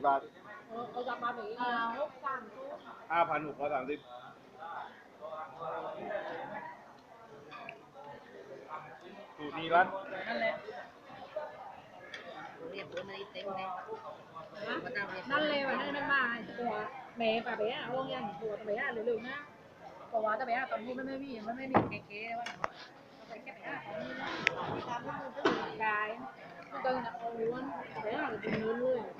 กี่บาทเออเอากลับมาแบบนี้เอาสามตู้ห้าพันหกร้อยสามสิบสูตรนี้รัดนั่นแหละเรียบร้อยมาเต็มเลยมาตั้งเรียบนั่นเลยว่ะนั่นมันมาตัวแม่ป่าเบี้ยลงยังตัวตะเบี้ยเร็วๆนะบอกว่าตะเบี้ยตอนนี้มันไม่มีมันไม่มีเก๋ๆว่าไปแค่ไปอะกายมันก็นะเอาล้วนตะเบี้ยหรือเป็นล้วนเลยเก๋ๆมันก็ว่าต้องแล้วหน้าจะได้ดูว่าตายไม่แต่มันทำก็ได้เอาขันเยอะมาเลยอยู่แต่นี่ตัวเราเอาเนี้ยเนี่ยมันจะไม่โกนนี่นั่นนั่นเลยนะจะมีหัวใจก็ได้อีอีผัดไปนะหัวใจก็ได้คือแต่ผ้าแต่เราก็มีมีเราเย็นอย่างนี้ขอช่วย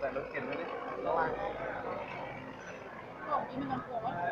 ใส่รถเข็นไว้ดิระวังบอกที่มันกลัวว่า